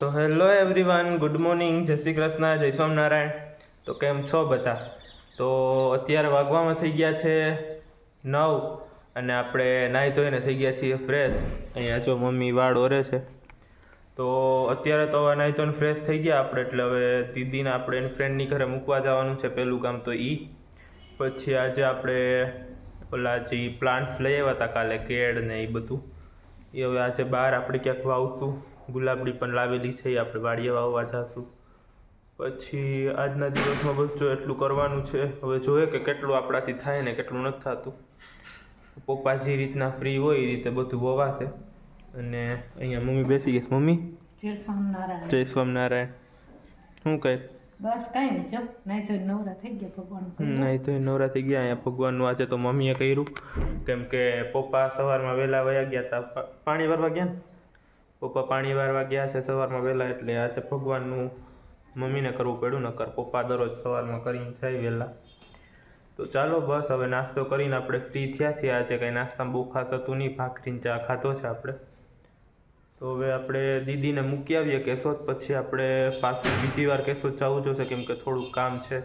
તો hello everyone good morning જય શ્રી કૃષ્ણ, જય સ્વામિનારાયણ. તો કેમ છો બધા? તો અત્યારે વાગવામાં થઈ ગયા છે નવ અને આપણે નાહી ધોઈને થઈ ગયા છીએ ફ્રેશ અહીંયા જો મમ્મી વાળ ઓરે છે. તો અત્યારે તો નાહી ધોઈને ફ્રેશ થઈ ગયા આપણે, એટલે હવે દીદીને આપણે એની ફ્રેન્ડની ઘરે મૂકવા જવાનું છે પહેલું કામ તો ઈ. પછી આજે આપણે ઓલા જે પ્લાન્ટ્સ લઈ આવ્યા હતા કાલે કેળ ને એ બધું. એ હવે આજે બહાર આપણે ક્યાંક વાવશું. ગુલાબડી પણ લાવેલી છે એ આપણે વાડીએ વાવવા જાશું. પછી આજના દિવસમાં બસ જો એટલું કરવાનું છે હવે જોઈએ કે કેટલું આપણાથી થાય ને કેટલું નથી થતું. પપ્પા જે રીતના ફ્રી હોય એ રીતે બધું વવાશે. અને અહીંયા મમ્મી બેસી ગઈ મમ્મી? જય સ્વામિનારાયણ. જય સ્વામિનારાયણ. શું કહે? બસ કાંઈ નહીં ચપ નહીં તો નવરા થઈ ગયા ભગવાન નહીં તો નવરા થઈ ગયા. અહીંયા ભગવાનનું આજે તો મમ્મીએ કર્યું. કેમ કે પપ્પા સવારમાં વહેલા વયા ગયા હતા પાણી ભરવા ગયા ને? પપ્પા પાણી વારવા ગયા છે સવારમાં વહેલા એટલે આજે ભગવાનનું મમ્મીને કરવું પડ્યું, નકર પપ્પા દરરોજ સવારમાં કરીને જાય વહેલા. તો ચાલો બસ, હવે નાસ્તો કરીને આપણે ફ્રી થયા છીએ. આજે કંઈ નાસ્તામાં બહુ ખાસ હતું નહીં, ભાખરીને ચા ખાધો છે આપણે. તો હવે આપણે દીદીને મૂકી આવીએ કેશોદ, પછી આપણે પાછું બીજી વાર કેશોદ જવું જોશે, કેમ કે થોડું કામ છે.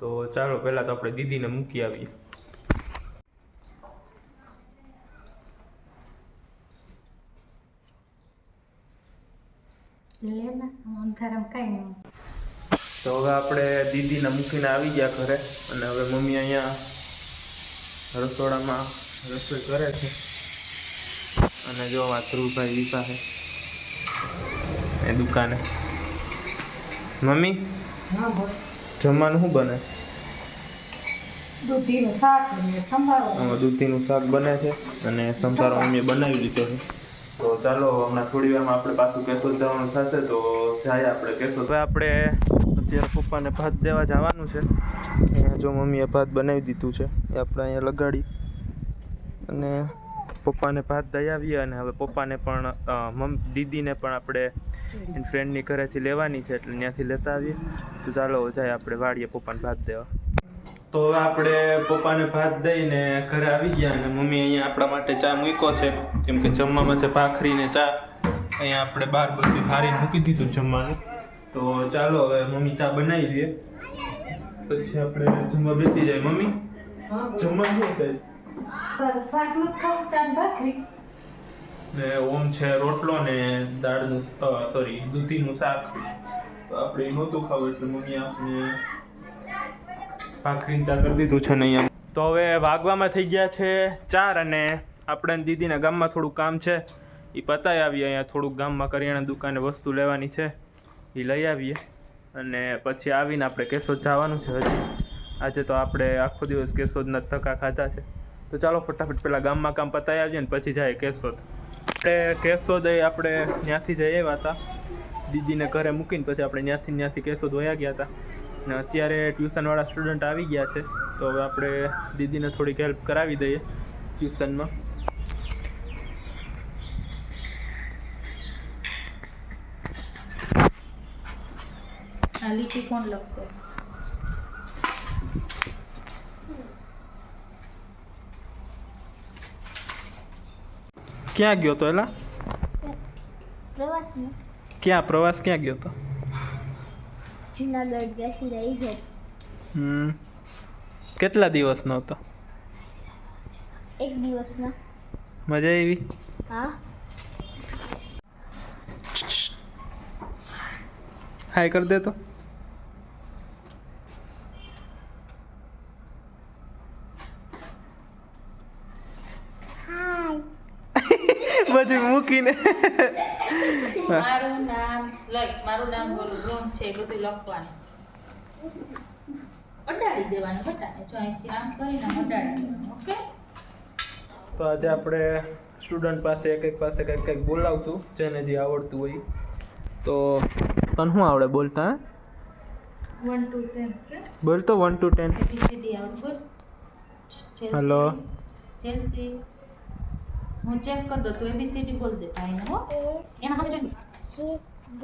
તો ચાલો, પહેલાં તો આપણે દીદીને મૂકી આવીએ લે ને અંધારામ કાંઈ નહીં તો હવે આપણે દીદીને મૂકીને આવી ગયા ઘરે અને હવે મમ્મી અહીંયા રસોડામાં રસોઈ કરે છે. અને જો આ ધ્રુવભાઈ વિસા છે. એ દુકાને. મમ્મી? જમવાનું શું બને? દૂધીનું શાક અને દૂધીનું શાક બને છે અને સંસારો મમ્મીએ બનાવી લીધો છે. તો ચાલો, હમણાં થોડી વારમાં આપણે પાછું કેશોદ જવાનું થશે તો જાય આપણે કેશોદ હવે આપણે અત્યારે પપ્પાને ભાત દેવા જવાનું છે. જો મમ્મીએ ભાત બનાવી દીધું છે, એ આપણે અહીંયા લગાડી. અને પપ્પાને ભાત દઈ આવીએ અને હવે પપ્પાને પણ મમ, દીદીને પણ આપણે ફ્રેન્ડની ઘરેથી લેવાની છે, એટલે ત્યાંથી લેતા આવીએ. તો ચાલો, જાય આપણે વાડીએ પપ્પાને ભાત દેવા. તો હવે આપણે પપ્પાને ભાત દઈને ઘરે આવી ગયા અને મમ્મી અહીંયા આપણા માટે ચા મૂક્યો છે. કેમ કે જમવામાં છે ભાખરી ને ચા. અહીંયા આપણે બહાર બધું હારીને મૂકી દીધું જમવાનું. તો ચાલો હવે મમ્મી ચા બનાવી દઈએ પછી આપણે જમવા બેસી જાય. મમ્મી? જમવા શું થાય ને ઓમ છે રોટલો ને દાળનું સોરી દૂધીનું શાક. તો આપણે નહોતું ખાવું એટલે મમ્મી આપણે ભાખરી ચા કરી દીધું છે ને અહીંયા. તો હવે વાગવામાં થઈ ગયા છે ચાર અને આપણે દીદીના ગામમાં થોડું કામ છે. એ પતાવી આવીએ અહીંયા થોડુંક ગામમાં કરિયાણા દુકાને વસ્તુ લેવાની છે. એ લઈ આવીએ. અને પછી આવીને આપણે કેશોદ જવાનું છે હજી. આજે તો આપણે આખો દિવસ કેશોદના ધક્કા ખાધા છે. તો ચાલો ફટાફટ પહેલાં ગામમાં કામ પતાવી આવીએ ને પછી જાય કેશોદ. આપણે કેશોદ આપણે ત્યાંથી જઈ આવ્યા હતા. દીદીને ઘરે મૂકીને પછી આપણે ત્યાંથી ત્યાંથી કેશોદ વયા ગયા હતા. ને અત્યારે ટ્યુશનવાળા સ્ટુડન્ટ આવી ગયા છે તો હવે આપણે દીદીને થોડીક હેલ્પ કરાવી દઈએ ટ્યુશનમાં. લીટી કોણ લખશે? ક્યાં ગયો તો એલા? પ્રવાસ ક્યાં પ્રવાસ ક્યાં ગયો તો? જુનાગઢ ગયા રહી છે. હમ. કેટલા દિવસનો હતો? એક દિવસના. મજા આવી? હા. હાય કરી દે તો. બધું મૂકીને. મારું નામ લઈ મારું નામ બોલું રૂમ છે બધું લખવાનું. અડાડી દેવાનું બટાને જો અહીંથી આમ કરીને અડાડી ઓકે? તો આજે આપણે સ્ટુડન્ટ પાસે એક એક પાસે કંઈક કંઈક બોલાવશું જેને જે આવડતું હોય. તો તને શું આવડે બોલતા બોલતો વન ટુ ટેન હેલો બોલ તો one two ten ABCD Chelsea. હું ચેક કરી દઉં તું એબીસીડી બોલ દે ભાઈને હો. એના સમજ C D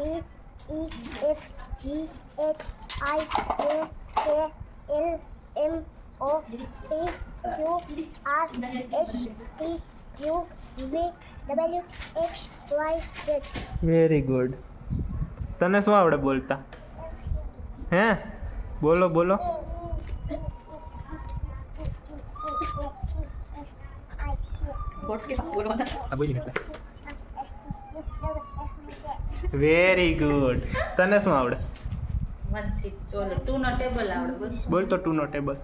E F G H I J K L M O P Q R S T Q V W X Y Z very good તને શું આવડે બોલતા? હે? બોલો બોલો આ બોલી વેરી ગુડ તને શું આવડે નો ટેબલ બોલ તો ટુ નો table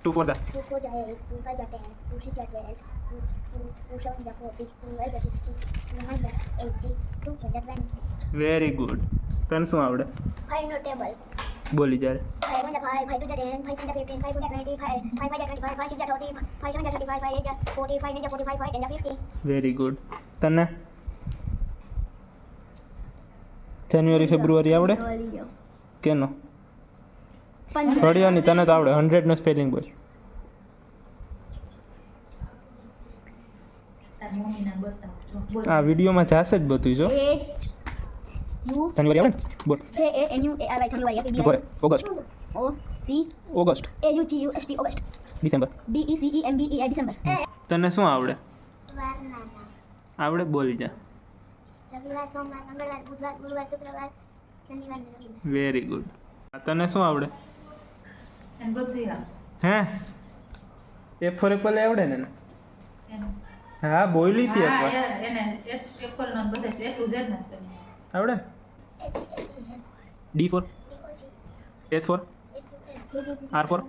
two four. Very good તને શું આવડે Five no table. બોલી fifty. વેરી ગુડ તને જાન્યુઆરી ફેબ્રુઆરી આવડે કેનો રડિયાની તને તો આવડે હંડ્રેડનો સ્પેલિંગ બોલ આ વિડીયોમાં જાશે જ બધું જો જાન્યુઆરી આવે ને બોલ J A N U A R Y January F A B ઊભો I રહે August O C August A U G U S T August December D E C E M B E I December તને શું આવડે. આવડે બોલી જા. રવિવાર સોમવાર મંગળવાર બુધવાર ગુરુવાર શુક્રવાર શનિવાર વેરી ગુડ તને શું આવડે? હે? એ ફોર એપલ આવડે ને હા બોલી હતી હા એ- એને એપલ નો બધા એ ટુ ઝેડ ના આવડે? D for S for R for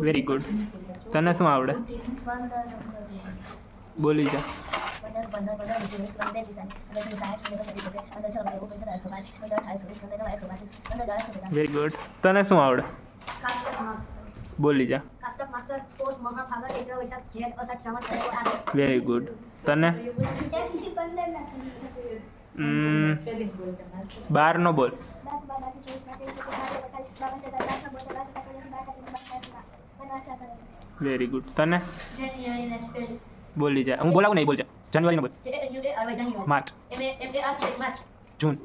very good તને શું આવડે બોલી જા વેરી ગુડ તને શું આવડે બોલી જા વેરી ગુડ તને? બાર નો બોલ. વેરી ગુડ તને? બોલી જા. હું બોલાવું નહીં બોલ જા. જાન્યુઆરી. નો બોલ March June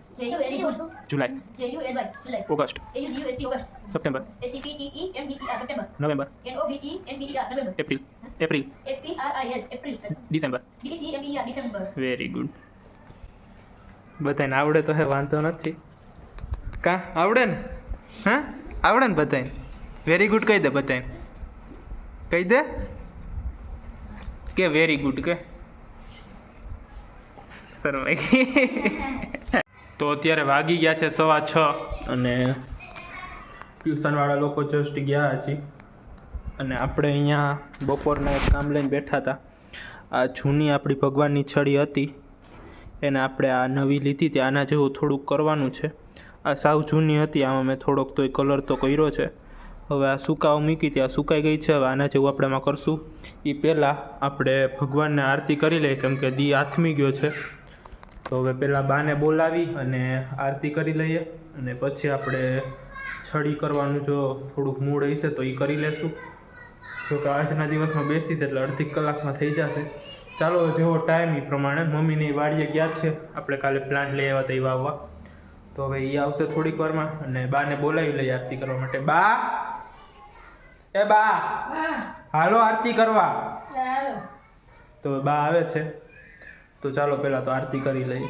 July August September November April April December very good બધાને આવડે તો હે વાંધો નથી. કા? આવડે ને હા? આવડે ને બધાને વેરી ગુડ કહી દે બધાને કહી દે? કે વેરી ગુડ કે શરમાઈ તો અત્યારે વાગી ગયા છે સવા છ અને ટ્યુશનવાળા લોકો જસ્ટ ગયા હજી. અને આપણે અહીંયા બપોરના એક કામ લઈને બેઠા હતા. આ જૂની આપણી ભગવાનની છડી હતી. એને આપણે આ નવી લીધી હતી, આના જેવું થોડુંક કરવાનું છે. આ સાવ જૂની હતી, આમાં મેં થોડોક તો કલર તો કર્યો છે. હવે આ સુકાવ મૂકી ત્યાં સુકાઈ ગઈ છે, હવે આના જેવું આપણે એમાં કરશું. એ પહેલાં આપણે ભગવાનને આરતી કરી લઈએ, કેમ કે દી આથમી ગયો છે. તો હવે પહેલાં બાને બોલાવી અને આરતી કરી લઈએ અને પછી આપણે છડી કરવાનું જો થોડુંક મૂડ હશે તો એ કરી લેશું. જો કે આજના દિવસમાં બેસીશ એટલે અડધી કલાકમાં થઈ જશે. ચાલો જેવો ટાઈમ એ પ્રમાણે મમ્મીની વાડીએ ગયા છે. આપણે કાલે પ્લાન્ટ લઈ આવ્યા હતા એ વાવવા. તો હવે એ આવશે થોડીક વારમાં અને બાને બોલાવી લઈએ આરતી કરવા માટે. બા! એ બા! હાલો આરતી કરવા. તો બા આવે છે. તો ચાલો પહેલાં તો આરતી કરી લઈએ.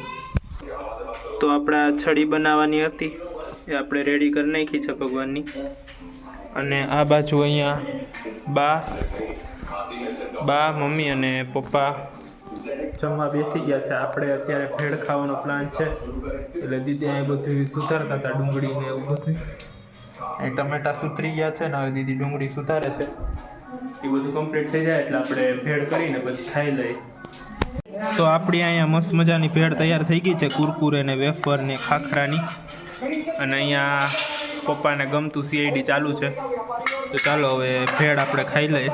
તો આપણે છડી બનાવવાની હતી. એ આપણે રેડી કરી નાખી છે ભગવાનની. અને આ બાજુ અહીંયા બા બા, મમ્મી અને પપ્પા જમવા બેસી ગયા છે. આપણે અત્યારે ભેળ ખાવાનો પ્લાન છે. એટલે દીદી અહીં બધું સુધારતા હતા, ડુંગળી ને એવું બધું. અહીં ટમેટા સુધરી ગયા છે ને હવે દીદી ડુંગળી સુધારે છે. એ બધું કમ્પ્લીટ થઈ જાય એટલે આપણે ભેળ કરીને પછી ખાઈ લઈએ. તો આપણી અહીંયા મસ્ત મજાની ભેળ તૈયાર થઈ ગઈ છે. કુરકુરે ને વેફર ને ખાખરાની. અને અહીંયા પપ્પાને ગમતું સીઆઈડી ચાલુ છે. તો ચાલો હવે ભેળ આપણે ખાઈ લઈએ.